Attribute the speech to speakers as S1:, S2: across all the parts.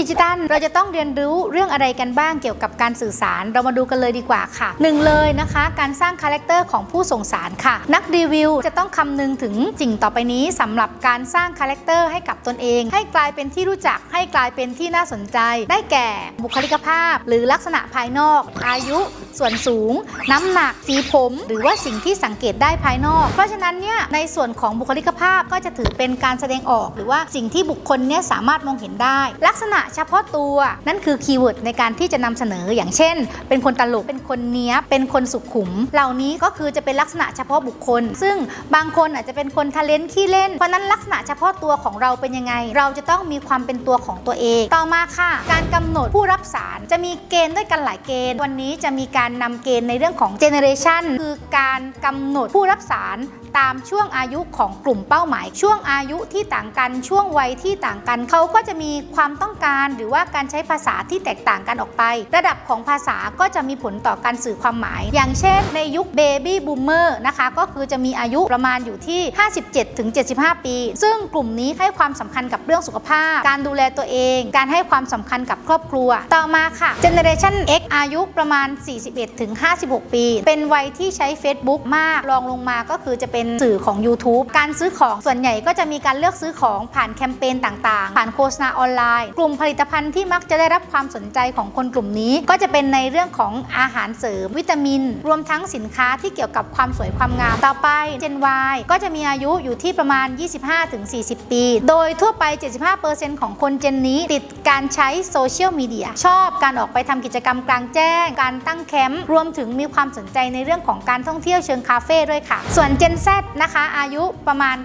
S1: ดิจิตัล เราจะต้องเรียนรู้เรื่องอะไรกันบ้างเกี่ยวกับการสื่อสาร เรามาดูกันเลยดีกว่าค่ะหนึ่งเลยนะคะ การสร้างคาแรคเตอร์ของผู้ส่งสารค่ะ นักรีวิวจะต้องคำนึงถึงสิ่งต่อไปนี้สำหรับการสร้างคาแรคเตอร์ให้กับตนเอง ให้กลายเป็นที่รู้จักให้กลายเป็นที่น่าสนใจ ได้แก่บุคลิกภาพ หรือลักษณะภายนอก อายุ ส่วนสูง น้ำหนักสีผม หรือว่าสิ่งที่สังเกตได้ภายนอก เพราะฉะนั้นเนี่ยในส่วนของบุคลิกภาพก็จะถือเป็นการแสดงออก หรือว่าสิ่งที่บุคคลเนี่ยสามารถมองเห็นได้ ลักษณะเฉพาะตัวนั่นคือคีย์เวิร์ดในการที่จะนำเสนออย่างเช่น เป็นคนตลกเป็นคนเนี้ยเป็นคนสุขุม เหล่านี้ก็คือจะเป็นลักษณะเฉพาะบุคคล ซึ่งบางคนอาจจะเป็นคนทะเลนขี้เล่น เพราะนั้นลักษณะเฉพาะตัวของเราเป็นยังไง เราจะต้องมีความเป็นตัวของตัวเอง ต่อมาค่ะ การกำหนดผู้รับสารจะมีเกณฑ์ด้วยกันหลายเกณฑ์ วันนี้จะมีการการนำเกณฑ์ในเรื่องของเจเนเรชันคือการกำหนดผู้รับสารตามช่วงอายุของกลุ่มเป้าหมาย ช่วงอายุที่ต่างกันช่วงวัยที่ต่างกันเขาก็จะมีความต้องการหรือว่าการใช้ภาษาที่แตกต่างกันออกไป ระดับของภาษาก็จะมีผลต่อการสื่อความหมาย อย่างเช่น ในยุคเบบี้บูมเมอร์นะคะก็คือจะมีอายุประมาณอยู่ที่ 57ถึง75 ปี ซึ่งกลุ่มนี้ให้ความสำคัญกับเรื่องสุขภาพ การดูแลตัวเอง การให้ความสำคัญกับครอบครัว ต่อมาค่ะ Generation X อายุประมาณ41ถึง 56 ปี เป็นวัยที่ใช้ Facebook มากรองลงมาก็คือจะเป็นสื่อของ YouTube การซื้อของส่วนใหญ่ก็จะมีการเลือกซื้อของผ่านแคมเปญต่างๆ ผ่านโฆษณาออนไลน์ กลุ่มผลิตภัณฑ์ที่มักจะได้รับความสนใจของคนกลุ่มนี้ ก็จะเป็นในเรื่องของอาหารเสริม วิตามิน รวมทั้งสินค้าที่เกี่ยวกับความสวยความงาม ต่อไป Gen Y ก็จะมีอายุอยู่ที่ประมาณ 25-40 ปี โดยทั่วไป 75%ของคนเจนนี้ติดการใช้โซเชียลมีเดียชอบการออกไปทำกิจกรรมกลางแจ้ง การตั้งแคมป์รวมถึงมีความสนใจในเรื่องของการท่องเที่ยวเชิงคาเฟ่ด้วยค่ะ ส่วน Gen Z นะคะ อายุประมาณ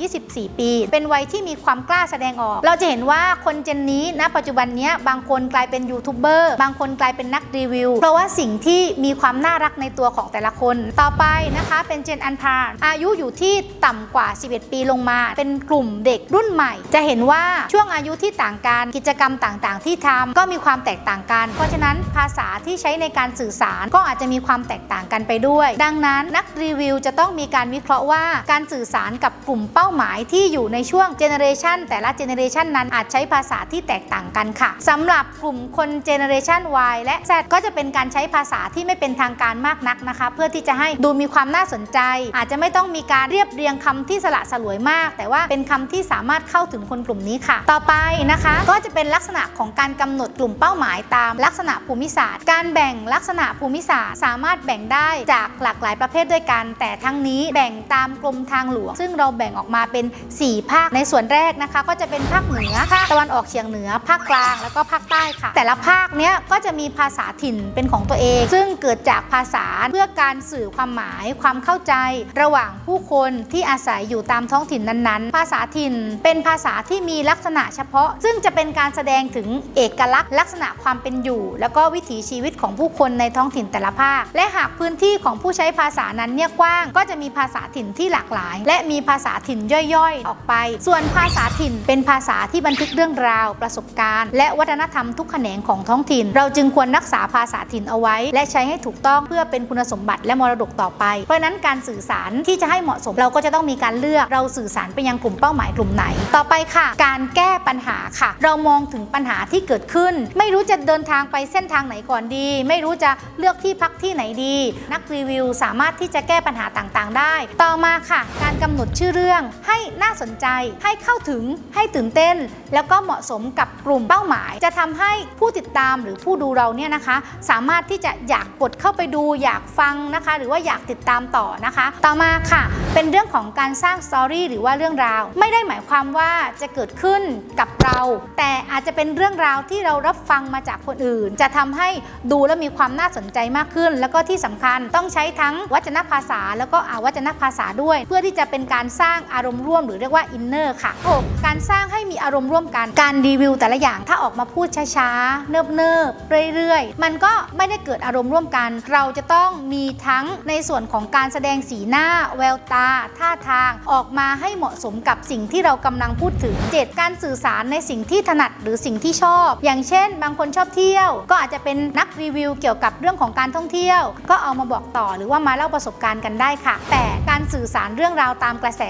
S1: 9-24 ปี เป็นวัยที่มีความกล้าแสดงออก เราจะเห็นว่าคนเจนนี้ณปัจจุบันนี้บางคนกลายเป็นยูทูบเบอร์บางคนกลายเป็นนักรีวิว เพราะว่าสิ่งที่มีความน่ารักในตัวของแต่ละคน ต่อไปนะคะเป็นเจนอันพาร์อายุอยู่ที่ต่ำกว่า 11 ปีลงมา เป็นกลุ่มเด็กรุ่นใหม่ จะเห็นว่าช่วงอายุที่ต่างกันกิจกรรมต่างๆ ที่ทำก็มีความแตกต่างกัน เพราะฉะนั้นภาษาที่ใช้ในการสื่อสาร ก็อาจจะมีความแตกต่างกันไปด้วย ดังนั้นนักรีวิวจะต้องมีการวิเคราะห์ว่าการสื่อสารกับกลุ่มเป้าหมายที่อยู่ในช่วงเจเนเรชันแต่ละเจเนเรชันนั้นอาจใช้ภาษาที่แตกต่างกันค่ะสำหรับกลุ่มคนเจเนเรชัน Y และ Z ก็จะเป็นการใช้ภาษาที่ไม่เป็นทางการมากนักนะคะ เพื่อที่จะให้ดูมีความน่าสนใจ อาจจะไม่ต้องมีการเรียบเรียงคำที่สละสลวยมาก แต่ว่าเป็นคำที่สามารถเข้าถึงคนกลุ่มนี้ค่ะ ต่อไปนะคะ ก็จะเป็นลักษณะของการกำหนดกลุ่มเป้าหมายตามลักษณะภูมิศาสตร์ การแบ่งลักษณะภูมิศาสตร์ สามารถแบ่งได้จากหลากหลายประเภทด้วยกัน แต่ทั้งนี้แบ่งตามกรมทางหลวง ซึ่งเราแบ่งออกมาเป็น 4 ภาคในส่วนแรกนะคะ ก็จะเป็นภาคเหนือภาคตะวันออกเฉียงเหนือ ภาคกลางแล้วก็ภาคใต้ค่ะ แต่ละภาคเนี้ยก็จะมีภาษาถิ่นเป็นของตัวเอง ซึ่งเกิดจากภาษาเพื่อการสื่อความหมายความเข้าใจ ระหว่างผู้คนที่อาศัยอยู่ตามท้องถิ่นนั้นๆ ภาษาถิ่นเป็นภาษาที่มีลักษณะเฉพาะ ซึ่งจะเป็นการแสดงถึงเอกลักษณ์ ลักษณะความเป็นอยู่ แล้วก็วิถีชีวิตของผู้คนในท้องถิ่นแต่ละภาค และหากพื้นที่ของผู้ใช้ภาษานั้นเนี่ยกว้าง ก็จะมีภาษาถิ่นที่หลากหลาย และมีภาษาถิ่นย่อยๆ ออกไป ส่วนภาษาถิ่นเป็นภาษาที่บันทึกเรื่องราว ประสบการณ์ และวัฒนธรรมทุกแขนงของท้องถิ่น เราจึงควรรักษาภาษาถิ่นเอาไว้ และใช้ให้ถูกต้องเพื่อเป็นคุณสมบัติและมรดกต่อไป เพราะฉะนั้นการสื่อสารที่จะให้เหมาะสมเราก็จะต้องมีการเลือกเราสื่อสารไปยังกลุ่มเป้าหมายกลุ่มไหน ต่อไปค่ะ การแก้ปัญหาค่ะ เรามองถึงปัญหาที่เกิดขึ้น ไม่รู้จะเดินทางไปเส้นทางไหนก่อนดี ไม่รู้จะเลือกที่พักที่ไหนดี นักรีวิวสามารถที่จะแก้ปัญหาต่างๆ ได้ ต่อมาค่ะ การกำหนดชื่อเรื่องให้น่าสนใจ ให้เข้าถึง ให้ตื่นเต้น แล้วก็เหมาะสมกับกลุ่มเป้าหมาย จะทำให้ผู้ติดตามหรือผู้ดูเราเนี่ยนะคะ สามารถที่จะอยากกดเข้าไปดูอยากฟังนะคะ หรือว่าอยากติดตามต่อนะคะ ต่อมาค่ะ เป็นเรื่องของการสร้างสตอรี่หรือว่าเรื่องราว ไม่ได้หมายความว่าจะเกิดขึ้นกับเราแต่อาจจะเป็นเรื่องราวที่เรารับฟังมาจากคนอื่น จะทำให้ดูแล้วมีความน่าสนใจมากขึ้น แล้วก็ที่สำคัญต้องใช้ทั้งวัจนภาษา แล้วก็อาวัจนภาษาด้วย เพื่อที่จะเป็นการสร้างอารมณ์ร่วมหรือเรียกว่าอินเนอร์ค่ะ 6. การสร้างให้มีอารมณ์ร่วมกันการรีวิวแต่ละอย่างถ้าออกมาพูดช้าๆ เนิบๆ เรื่อยๆ มันก็ไม่ได้เกิดอารมณ์ร่วมกัน เราจะต้องมีทั้งในส่วนของการแสดงสีหน้า แววตา ท่าทาง ออกมาให้เหมาะสมกับสิ่งที่เรากำลังพูดถึง 7. การสื่อสารในสิ่งที่ถนัดหรือสิ่งที่ชอบ อย่างเช่น บางคนชอบเที่ยว ก็อาจจะเป็นนักรีวิวเกี่ยวกับเรื่องของการท่องเที่ยว ก็เอามาบอกต่อหรือว่ามาเล่าประสบการณ์กันได้ค่ะ แต่การสื่อสารเรื่องราวตามกระแส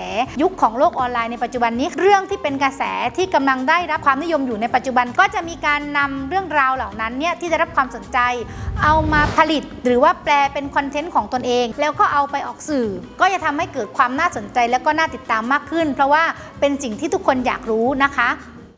S1: ยุคของโลกออนไลน์ในปัจจุบันนี้เรื่องที่เป็นกระแสที่กำลังได้รับความนิยมอยู่ในปัจจุบัน ก็จะมีการนำเรื่องราวเหล่านั้นเนี่ยที่ได้รับความสนใจ เอามาผลิตหรือว่าแปลเป็นคอนเทนต์ของตนเอง แล้วก็เอาไปออกสื่อ ก็จะทำให้เกิดความน่าสนใจและก็น่าติดตามมากขึ้น เพราะว่าเป็นสิ่งที่ทุกคนอยากรู้นะคะ